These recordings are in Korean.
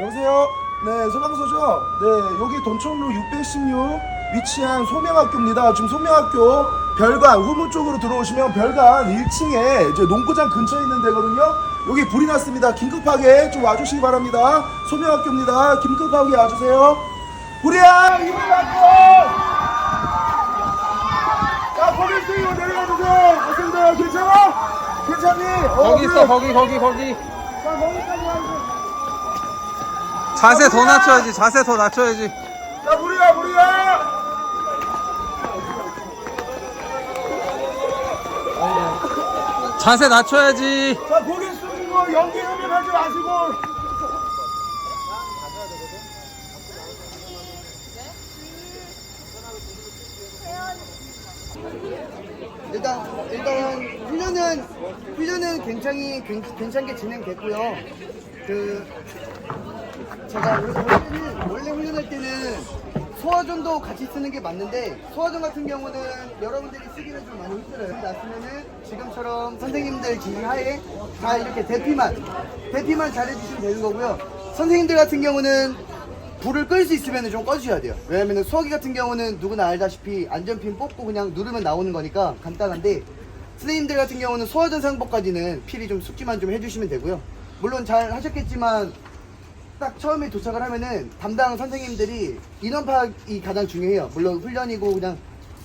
여보세요? 네, 소방서죠? 네, 여기 돈천로 616 위치한 소명학교입니다. 지금 소명학교 별관 후문 쪽으로 들어오시면 별관 1층에 이제 농구장 근처에 있는 데거든요. 여기 불이 났습니다. 긴급하게 좀 와주시기 바랍니다. 소명학교입니다. 긴급하게 와주세요. 불이야! 이불 닫고! 자, 거기 있으고 내려가주세요. 맞습니다. 괜찮아? 괜찮니? 어, 거기 그래. 있어 거기 거기 거기 자, 거기까지 와주세요. 자세 더 낮춰야지 자세 더 낮춰야지 자, 불이야, 불이야! 자세 낮춰야지 자, 고개 숙이고 연기 흡입하지 마시고. 일단 일단 훈련은 훈련은 굉장히 괜- 괜찮게 진행됐고요. 그 제가 원래는 원래 훈련할 때는 소화전도 같이 쓰는 게 맞는데 소화전 같은 경우는 여러분들이 쓰기는 좀 많이 힘들어요. 났으면은 지금처럼 선생님들 지휘하에 다 이렇게 대피만 대피만 잘해주시면 되는 거고요. 선생님들 같은 경우는 불을 끌 수 있으면 좀 꺼주셔야 돼요. 왜냐면 수화기 같은 경우는 누구나 알다시피 안전핀 뽑고 그냥 누르면 나오는 거니까 간단한데 선생님들 같은 경우는 소화전 상복까지는 필히 좀 숙지만 좀 해주시면 되고요. 물론 잘 하셨겠지만 딱 처음에 도착을 하면은 담당 선생님들이 인원 파악이 가장 중요해요. 물론 훈련이고 그냥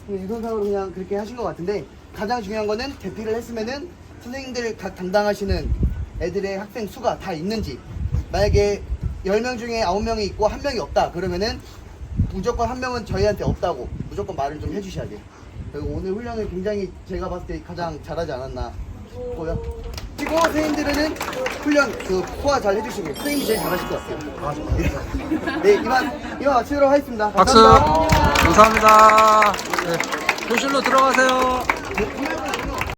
유선상으로 그냥 그렇게 하신 것 같은데 가장 중요한 거는 대피를 했으면은 선생님들 각 담당하시는 애들의 학생 수가 다 있는지 만약에 10명 중에 9명이 있고 한 명이 없다 그러면은 무조건 한 명은 저희한테 없다고 무조건 말을 좀 해주셔야 돼요. 그리고 오늘 훈련을 굉장히 제가 봤을 때 가장 잘하지 않았나 싶고요. 그리고 선생님들은 훈련 그 소화 잘 해주시고 선생님이 제일 잘하실 것 같아요. 네 이만 이만 마치도록 하겠습니다. 박수 감사합니다. 감사합니다 네. 교실로 들어가세요 네,